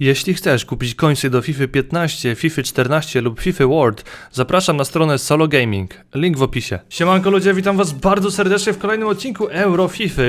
Jeśli chcesz kupić końce do FIFA 15, FIFA 14 lub FIFA World, zapraszam na stronę Solo Gaming. Link w opisie. Siemanko ludzie, witam was bardzo serdecznie w kolejnym odcinku Euro FIFA.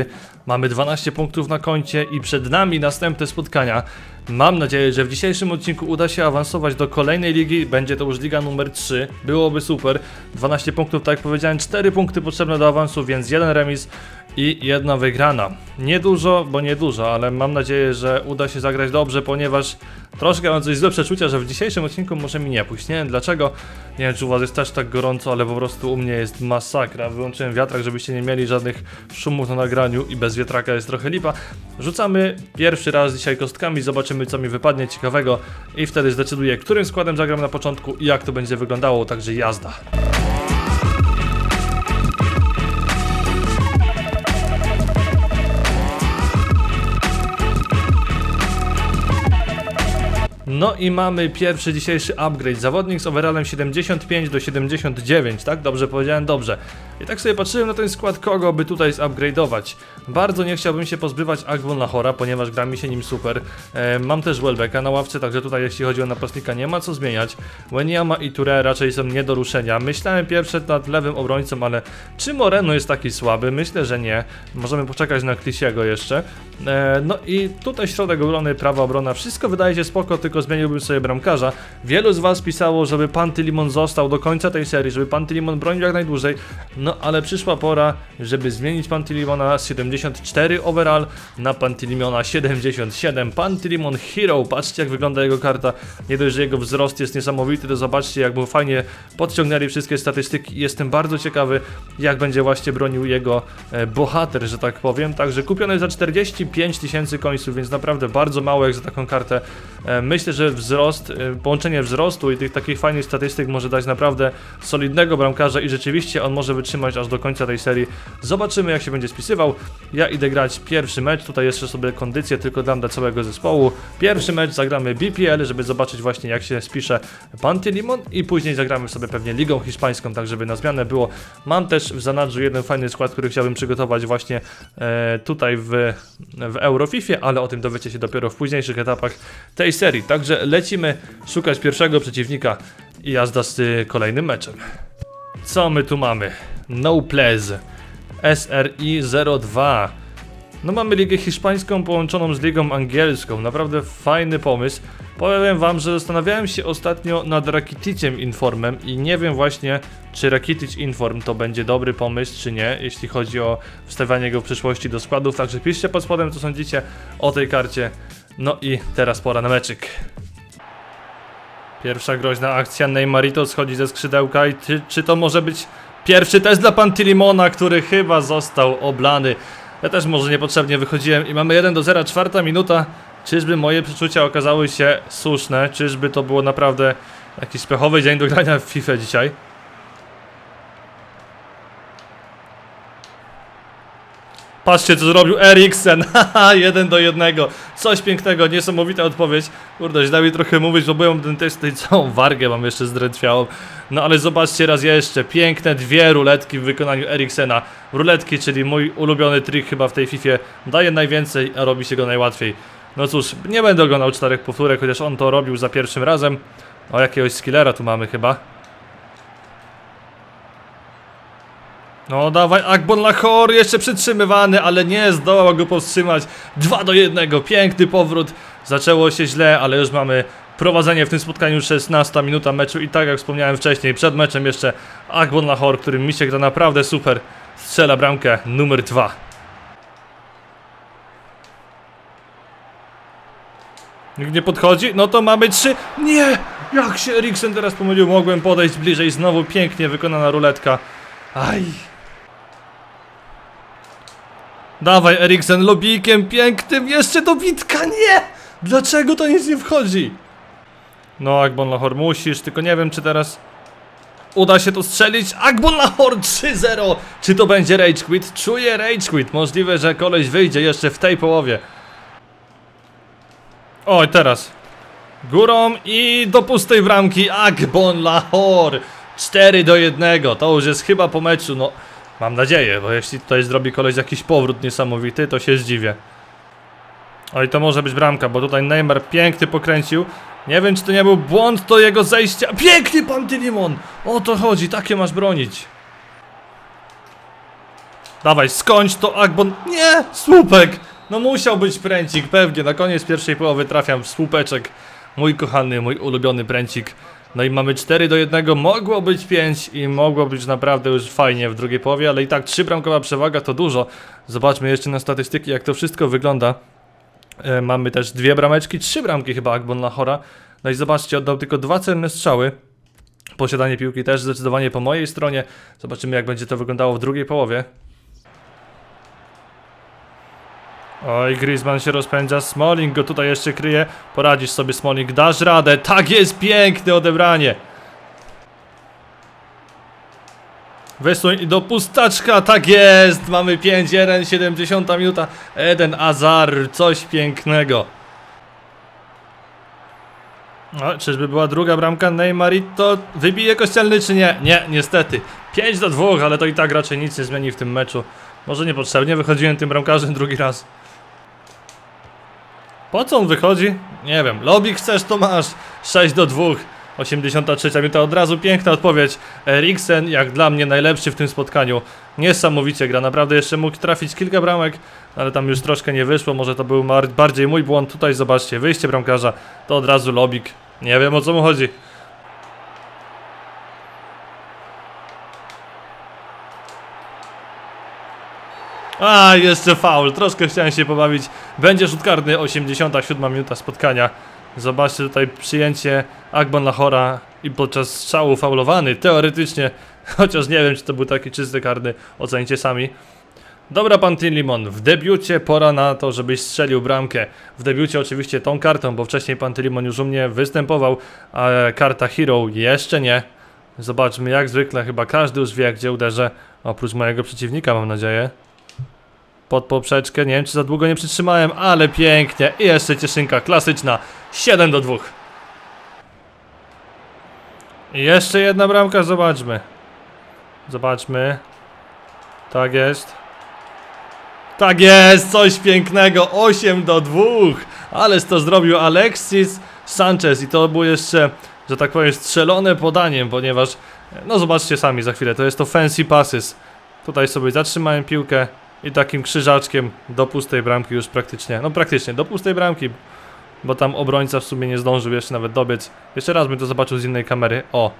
Mamy 12 punktów na koncie i przed nami następne spotkania. Mam nadzieję, że w dzisiejszym odcinku uda się awansować do kolejnej ligi. Będzie to już liga numer 3. Byłoby super. 12 punktów, tak jak powiedziałem, 4 punkty potrzebne do awansu, więc jeden remis i jedna wygrana. Niedużo, bo niedużo, ale mam nadzieję, że uda się zagrać dobrze, ponieważ troszkę mam coś złe przeczucia, że w dzisiejszym odcinku może mi nie pójść. Nie wiem dlaczego. Nie wiem, czy u was jest też tak gorąco, ale po prostu u mnie jest masakra. Wyłączyłem wiatrak, żebyście nie mieli żadnych szumów na nagraniu i bez wiatraka jest trochę lipa. Rzucamy pierwszy raz dzisiaj kostkami, zobaczymy co mi wypadnie ciekawego i wtedy zdecyduję, którym składem zagram na początku i jak to będzie wyglądało, także jazda. No i mamy pierwszy dzisiejszy upgrade. Zawodnik z overallem 75 do 79, tak? Dobrze powiedziałem? Dobrze. I tak sobie patrzyłem na ten skład, kogo by tutaj zupgrade'ować. Bardzo nie chciałbym się pozbywać Agbon Lahora, ponieważ gra mi się nim super. E, mam też Welbecka na ławce, także tutaj jeśli chodzi o napastnika nie ma co zmieniać. Weniama i Ture raczej są nie do ruszenia. Myślałem pierwsze nad lewym obrońcą, ale czy Moreno jest taki słaby? Myślę, że nie. Możemy poczekać na Klisiego jeszcze. E, no i tutaj środek obrony, prawa obrona, wszystko wydaje się spoko, tylko zmieniłbym sobie bramkarza. Wielu z was pisało, żeby Pantylimon został do końca tej serii, żeby Pantylimon bronił jak najdłużej. No ale przyszła pora, żeby zmienić Pantylimona z 74 overall na Pantylimona 77. Pantylimon Hero, patrzcie jak wygląda jego karta. Nie dość, że jego wzrost jest niesamowity, to zobaczcie jak mu fajnie podciągnęli wszystkie statystyki. Jestem bardzo ciekawy, jak będzie właśnie bronił jego e, bohater, że tak powiem. Także kupiony za 45 tysięcy końców, więc naprawdę bardzo mało jak za taką kartę. E, Myślę, że wzrost, e, połączenie wzrostu i tych takich fajnych statystyk może dać naprawdę solidnego bramkarza i rzeczywiście on może wytrzymać aż do końca tej serii. Zobaczymy jak się będzie spisywał. Ja idę grać pierwszy mecz, tutaj jeszcze sobie kondycję tylko dam dla całego zespołu. Pierwszy mecz zagramy BPL, żeby zobaczyć właśnie jak się spisze Pantilimon i później zagramy sobie pewnie Ligą Hiszpańską, tak żeby na zmianę było. Mam też w zanadrzu jeden fajny skład, który chciałbym przygotować właśnie e, tutaj w, w Eurofifie, ale o tym dowiecie się dopiero w późniejszych etapach tej serii. Także lecimy szukać pierwszego przeciwnika i jazda z kolejnym meczem. Co my tu mamy? No please. SRI02. No mamy ligę hiszpańską połączoną z ligą angielską, naprawdę fajny pomysł. Powiem wam, że zastanawiałem się ostatnio nad Rakiticiem Informem i nie wiem właśnie, czy Rakitic Inform to będzie dobry pomysł, czy nie, jeśli chodzi o wstawianie go w przyszłości do składów. Także piszcie pod spodem, co sądzicie o tej karcie. No i teraz pora na meczyk. Pierwsza groźna akcja, Neymarito schodzi ze skrzydełka i czy to może być pierwszy test dla Pantilimona, który chyba został oblany. Ja też może niepotrzebnie wychodziłem i mamy 1 do 0, czwarta minuta. Czyżby moje przeczucia okazały się słuszne? Czyżby to było naprawdę jakiś pechowy dzień do grania w FIFA dzisiaj? Patrzcie co zrobił Eriksen, haha, jeden do jednego. Coś pięknego, niesamowita odpowiedź. Kurde, źle mi trochę mówić, bo byłem ten test i całą wargę mam jeszcze zdrętwiałą. No ale zobaczcie raz jeszcze, piękne dwie ruletki w wykonaniu Eriksena. Ruletki, czyli mój ulubiony trik chyba w tej Fifie, daje najwięcej, a robi się go najłatwiej. No cóż, nie będę oglądał czterech powtórek, chociaż on to robił za pierwszym razem. O, jakiegoś skillera tu mamy chyba. No dawaj, Akbon Lahore jeszcze przytrzymywany, ale nie zdołał go powstrzymać. 2 do 1, piękny powrót. Zaczęło się źle, ale już mamy prowadzenie w tym spotkaniu 16 minuta meczu i tak jak wspomniałem wcześniej, przed meczem jeszcze Akbon Lahore, którym mi się gra naprawdę super, strzela bramkę numer 2. Nikt nie podchodzi? No to mamy trzy. Nie! Jak się Eriksen teraz pomylił, mogłem podejść bliżej. Znowu pięknie wykonana ruletka. Aj. Dawaj Eriksen lobikiem pięknym, jeszcze dobitka, nie! Dlaczego to nic nie wchodzi? No Agbon Lahore musisz, tylko nie wiem czy teraz uda się to strzelić. Agbon Lahore 3-0! Czy to będzie Rage Quit? Czuję Rage Quit, możliwe, że koleś wyjdzie jeszcze w tej połowie. Oj, teraz. Górą i do pustej bramki Agbon Lahore 4 do 1. To już jest chyba po meczu, no mam nadzieję, bo jeśli tutaj zrobi koleś jakiś powrót niesamowity, to się zdziwię. Oj, to może być bramka, bo tutaj Neymar pięknie pokręcił. Nie wiem, czy to nie był błąd, to jego zejścia. Pięknie, pan Tylimon! O to chodzi, takie masz bronić. Dawaj, skończ to, Agbon. Nie! Słupek! No musiał być pręcik, pewnie. Na koniec pierwszej połowy trafiam w słupeczek. Mój kochany, mój ulubiony pręcik. No i mamy 4 do 1, mogło być 5 i mogło być naprawdę już fajnie w drugiej połowie, ale i tak 3 bramkowa przewaga to dużo. Zobaczmy jeszcze na statystyki, jak to wszystko wygląda. E, mamy też dwie brameczki, trzy bramki chyba Agbon na chora. No i zobaczcie, oddał tylko dwa cenne strzały. Posiadanie piłki też zdecydowanie po mojej stronie. Zobaczymy jak będzie to wyglądało w drugiej połowie. Oj, Griezmann się rozpędza, Smalling go tutaj jeszcze kryje. Poradzisz sobie Smalling, dasz radę. Tak jest, piękne odebranie. Wysłuń do pustaczka, tak jest! Mamy 5-1, 70 minuta. Eden Azar, coś pięknego. No, czyżby była druga bramka Neymarito? Wybije kościelny czy nie? Nie, niestety. 5 do 2, ale to i tak raczej nic nie zmieni w tym meczu. Może niepotrzebnie wychodziłem tym bramkarzem drugi raz. Po co on wychodzi? Nie wiem. Lobby chcesz, to masz. 6 do 2. 83 minuta, od razu piękna odpowiedź. Eriksen, jak dla mnie, najlepszy w tym spotkaniu. Niesamowicie gra, naprawdę jeszcze mógł trafić kilka bramek, ale tam już troszkę nie wyszło. Może to był bardziej mój błąd. Tutaj zobaczcie, wyjście bramkarza, to od razu Lobik. Nie wiem o co mu chodzi. A, jeszcze faul. Troszkę chciałem się pobawić. Będzie rzut karny, 87 minuta spotkania. Zobaczcie tutaj przyjęcie Agbon Lahora i podczas strzału faulowany, teoretycznie. Chociaż nie wiem, czy to był taki czysty karny. Ocencie sami. Dobra, pan Tin Limon, w debiucie pora na to, żebyś strzelił bramkę. W debiucie oczywiście tą kartą, bo wcześniej pan Tin Limon już u mnie występował, a karta Hero jeszcze nie. Zobaczmy, jak zwykle, chyba każdy już wie, gdzie uderzę. Oprócz mojego przeciwnika, mam nadzieję pod poprzeczkę. Nie wiem, czy za długo nie przytrzymałem, ale pięknie. I jeszcze cieszynka klasyczna. 7 do 2. I jeszcze jedna bramka, zobaczmy. Zobaczmy. Tak jest. Tak jest, coś pięknego. 8 do 2. Ależ to zrobił Alexis Sanchez i to było jeszcze, że tak powiem, strzelone podaniem, ponieważ, no zobaczcie sami za chwilę, to jest to fancy passes. Tutaj sobie zatrzymałem piłkę i takim krzyżaczkiem do pustej bramki już praktycznie, no praktycznie do pustej bramki, bo tam obrońca w sumie nie zdążył jeszcze nawet dobiec. Jeszcze raz bym to zobaczył z innej kamery. O,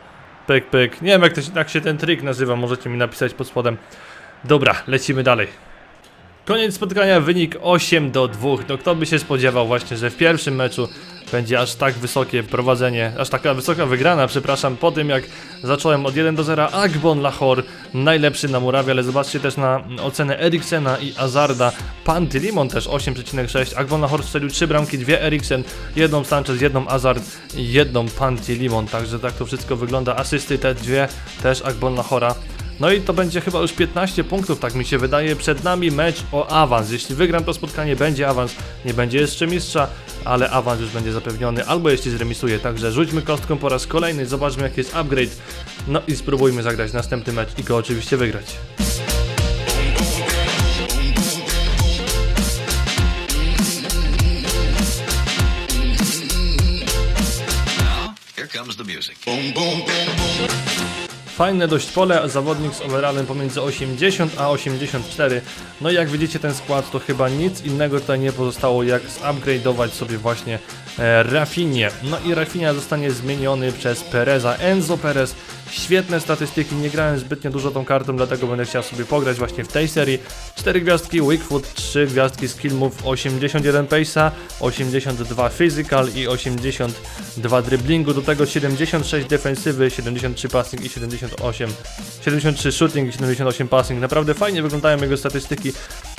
pyk, pyk. Nie wiem jak, to jak się ten trik nazywa, możecie mi napisać pod spodem. Dobra, lecimy dalej. Koniec spotkania, wynik 8 do 2. No kto by się spodziewał właśnie, że w pierwszym meczu będzie aż tak wysokie prowadzenie, aż taka wysoka wygrana, przepraszam, po tym jak zacząłem od 1 do 0, Agbon Lahore najlepszy na murawie, ale zobaczcie też na ocenę Eriksena i Azarda, Panty Limon też 8,6, Agbon Lahore strzelił 3 bramki, 2 Eriksen, jedną Sanchez, jedną Azard jedną Panty Limon, także tak to wszystko wygląda, asysty te dwie też Agbon Lahora. No i to będzie chyba już 15 punktów, tak mi się wydaje. Przed nami mecz o awans. Jeśli wygram to spotkanie, będzie awans. Nie będzie jeszcze mistrza, ale awans już będzie zapewniony. Albo jeśli zremisuję. Także rzućmy kostką po raz kolejny, zobaczmy jaki jest upgrade. No i spróbujmy zagrać następny mecz i go oczywiście wygrać. Here comes the music. Fajne dość pole, zawodnik z overallem pomiędzy 80 a 84. No i jak widzicie ten skład to chyba nic innego tutaj nie pozostało jak zupgrade'ować sobie właśnie e, Rafinie. No i Rafinia zostanie zmieniony przez Pereza. Enzo Perez, świetne statystyki, nie grałem zbytnio dużo tą kartą, dlatego będę chciał sobie pograć właśnie w tej serii. 4 gwiazdki Wickfoot, 3 gwiazdki skill move, 81 pace'a, 82 physical i 82 dribblingu, do tego 76 defensywy, 73 passing i 78 73 shooting i 78 passing. Naprawdę fajnie wyglądają jego statystyki.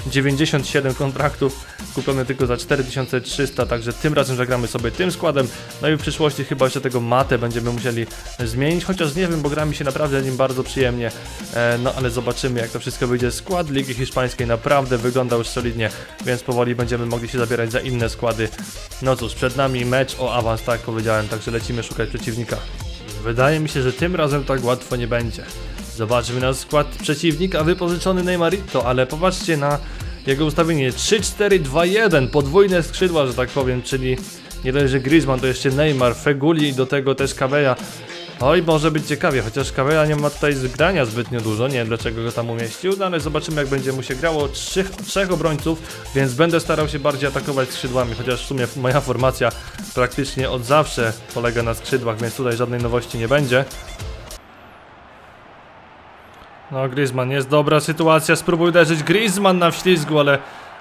97 kontraktów, kupione tylko za 4300, także tym razem zagramy sobie tym składem. No i w przyszłości chyba jeszcze tego matę będziemy musieli zmienić, chociaż nie wiem, bo gra mi się naprawdę nim bardzo przyjemnie. E, no ale zobaczymy jak to wszystko wyjdzie. Skład Ligi Hiszpańskiej naprawdę wygląda już solidnie, więc powoli będziemy mogli się zabierać za inne składy. No cóż, przed nami mecz o awans, tak powiedziałem, także lecimy szukać przeciwnika. Wydaje mi się, że tym razem tak łatwo nie będzie. Zobaczmy na skład przeciwnika wypożyczony Neymarito, ale popatrzcie na jego ustawienie 3-4-2-1, podwójne skrzydła, że tak powiem, czyli nie dość, że Griezmann, to jeszcze Neymar, Feguli i do tego też Kaweja. Oj, może być ciekawie, chociaż Kaweja nie ma tutaj zgrania zbytnio dużo, nie wiem dlaczego go tam umieścił, no ale zobaczymy jak będzie mu się grało. Trzech, trzech obrońców, więc będę starał się bardziej atakować skrzydłami, chociaż w sumie moja formacja praktycznie od zawsze polega na skrzydłach, więc tutaj żadnej nowości nie będzie. No, Griezmann, jest dobra sytuacja, spróbuj uderzyć Griezmann na wślizgu, ale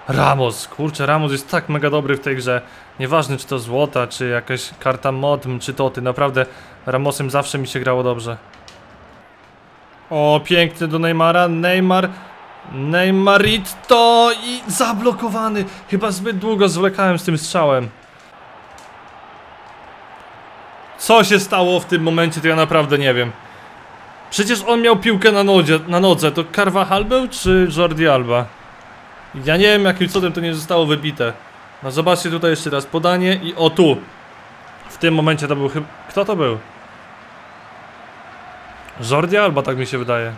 Ramos, kurczę, Ramos jest tak mega dobry w tej grze. Nieważne czy to złota, czy jakaś karta modm, czy toty, naprawdę Ramosem zawsze mi się grało dobrze. O, piękny do Neymara, Neymar, Neymarito i zablokowany. Chyba zbyt długo zwlekałem z tym strzałem. Co się stało w tym momencie, to ja naprawdę nie wiem. Przecież on miał piłkę na nodze, na nodze. to Carvajal był czy Jordi Alba? Ja nie wiem jakim cudem to nie zostało wybite. No zobaczcie tutaj jeszcze raz podanie i o tu. W tym momencie to był chyba... Kto to był? Jordi Alba tak mi się wydaje.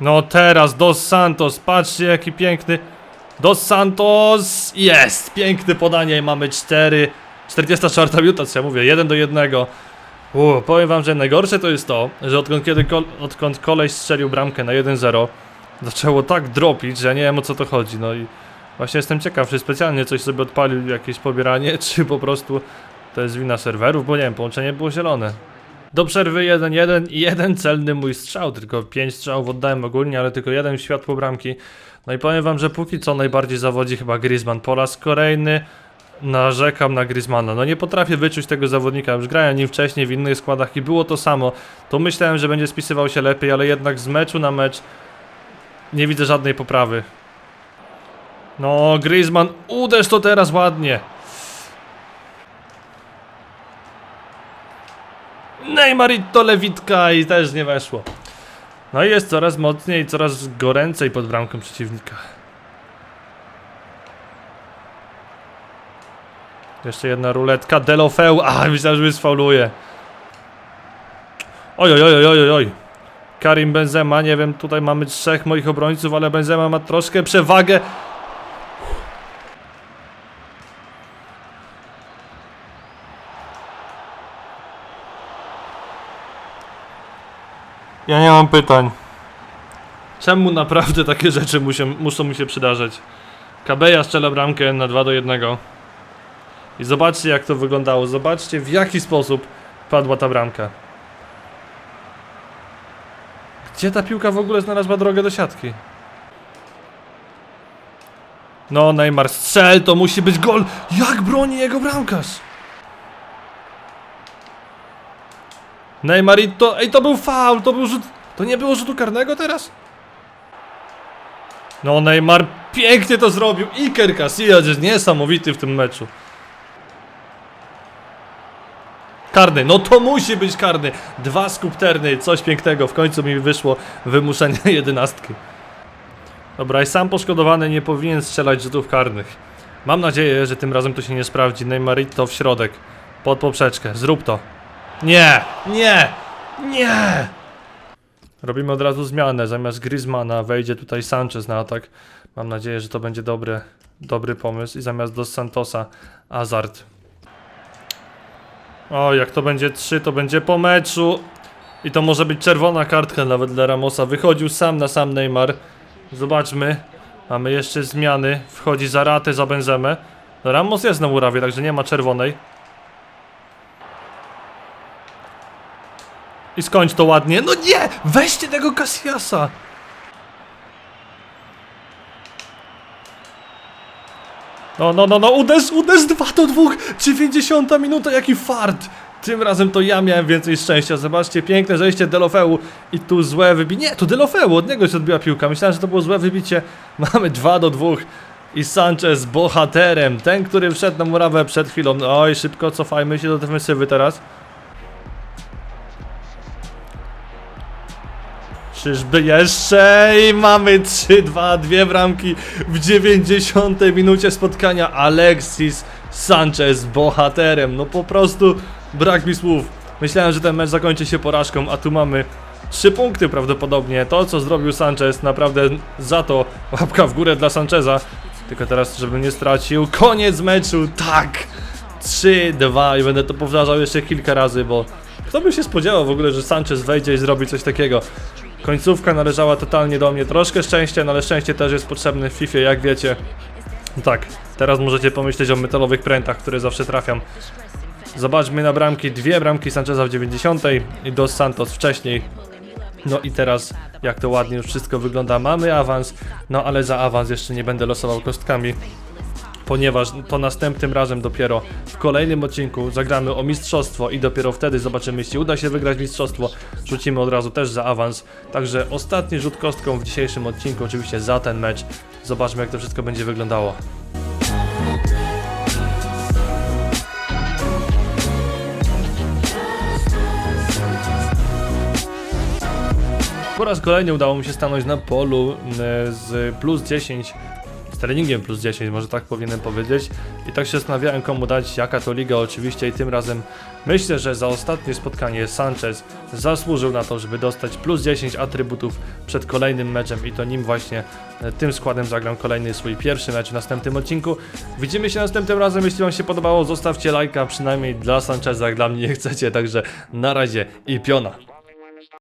No teraz Dos Santos, patrzcie jaki piękny. Dos Santos jest! Piękne podanie i mamy 4. 44 minuta, co ja mówię, 1 do 1. Powiem wam, że najgorsze to jest to, że odkąd, kiedy kol, odkąd koleś strzelił bramkę na 1-0, zaczęło tak dropić, że ja nie wiem o co to chodzi. No i właśnie jestem ciekaw, czy specjalnie coś sobie odpalił, jakieś pobieranie, czy po prostu to jest wina serwerów, bo nie wiem, połączenie było zielone. Do przerwy 1-1 i jeden celny mój strzał, tylko 5 strzałów oddałem ogólnie, ale tylko jeden w światło bramki. No i powiem wam, że póki co najbardziej zawodzi chyba Griezmann. Po raz kolejny narzekam na Griezmana. No nie potrafię wyczuć tego zawodnika. Już grałem nim wcześniej w innych składach i było to samo. To myślałem, że będzie spisywał się lepiej, ale jednak z meczu na mecz nie widzę żadnej poprawy. No, Griezmann, uderz to teraz ładnie. Neymarito lewitka i też nie weszło. No i jest coraz mocniej, coraz goręcej pod bramką przeciwnika. Jeszcze jedna ruletka, Delofeu, a myślałem, że mnie sfauluje. Oj, oj, oj, oj, oj. Karim Benzema, nie wiem, tutaj mamy trzech moich obrońców, ale Benzema ma troszkę przewagę. Ja nie mam pytań. Czemu naprawdę takie rzeczy muszą, muszą mi się przydarzać? Kabeja strzela bramkę na 2 do 1. I zobaczcie jak to wyglądało. Zobaczcie w jaki sposób padła ta bramka. Gdzie ta piłka w ogóle znalazła drogę do siatki? No, Neymar strzel, to musi być gol! Jak broni jego bramkarz? Neymar i to... Ej, to był faul, to był rzut... To nie było rzutu karnego teraz? No, Neymar pięknie to zrobił. Iker Casillas jest niesamowity w tym meczu. Karny, no to musi być karny. Dwa skupterny, coś pięknego. W końcu mi wyszło wymuszenie jedenastki. Dobra, i sam poszkodowany nie powinien strzelać rzutów karnych. Mam nadzieję, że tym razem to się nie sprawdzi. Neymarito w środek. Pod poprzeczkę. Zrób to. Nie! Nie! Nie! Robimy od razu zmianę. Zamiast Griezmana wejdzie tutaj Sanchez na atak. Mam nadzieję, że to będzie dobry, dobry pomysł. I zamiast Dos Santosa Hazard. O, jak to będzie 3, to będzie po meczu. I to może być czerwona kartka nawet dla Ramosa. Wychodził sam na sam Neymar. Zobaczmy. Mamy jeszcze zmiany. Wchodzi za ratę, za Benzemę. No, Ramos jest na murawie, także nie ma czerwonej. I skończ to ładnie. No nie! Weźcie tego Cassiasa! No, no, no, no, uderz, uderz 2 do 2, 90 minuta, jaki fart! Tym razem to ja miałem więcej szczęścia, zobaczcie, piękne zejście Delofeu i tu złe wybicie, nie, to Delofeu, od niego się odbiła piłka, myślałem, że to było złe wybicie, mamy 2 do 2 i Sanchez bohaterem, ten, który wszedł na murawę przed chwilą, oj, szybko cofajmy się do defensywy teraz. Czyżby jeszcze i mamy 3-2, dwie bramki w 90 minucie spotkania. Alexis Sanchez bohaterem. No po prostu brak mi słów. Myślałem, że ten mecz zakończy się porażką, a tu mamy Trzy punkty prawdopodobnie. To, co zrobił Sanchez, naprawdę za to łapka w górę dla Sancheza. Tylko teraz, żeby nie stracił. Koniec meczu, tak! 3-2 i będę to powtarzał jeszcze kilka razy, bo kto by się spodziewał w ogóle, że Sanchez wejdzie i zrobi coś takiego. Końcówka należała totalnie do mnie. Troszkę szczęścia, no ale szczęście też jest potrzebne w FIFA, jak wiecie. Tak, teraz możecie pomyśleć o metalowych prętach, które zawsze trafiam. Zobaczmy na bramki, dwie bramki Sancheza w 90 i Dos Santos wcześniej. No i teraz, jak to ładnie już wszystko wygląda, mamy awans, no ale za awans jeszcze nie będę losował kostkami, ponieważ to następnym razem dopiero w kolejnym odcinku zagramy o mistrzostwo i dopiero wtedy zobaczymy, jeśli uda się wygrać mistrzostwo, rzucimy od razu też za awans. Także ostatni rzut kostką w dzisiejszym odcinku, oczywiście za ten mecz. Zobaczmy, jak to wszystko będzie wyglądało. Po raz kolejny udało mi się stanąć na polu e, z plus 10, z treningiem plus 10, może tak powinienem powiedzieć. I tak się zastanawiałem, komu dać, jaka to liga oczywiście i tym razem myślę, że za ostatnie spotkanie Sanchez zasłużył na to, żeby dostać plus 10 atrybutów przed kolejnym meczem i to nim właśnie e, tym składem zagram kolejny swój pierwszy mecz w następnym odcinku. Widzimy się następnym razem, jeśli wam się podobało, zostawcie lajka, przynajmniej dla Sancheza, jak dla mnie nie chcecie, także na razie i piona.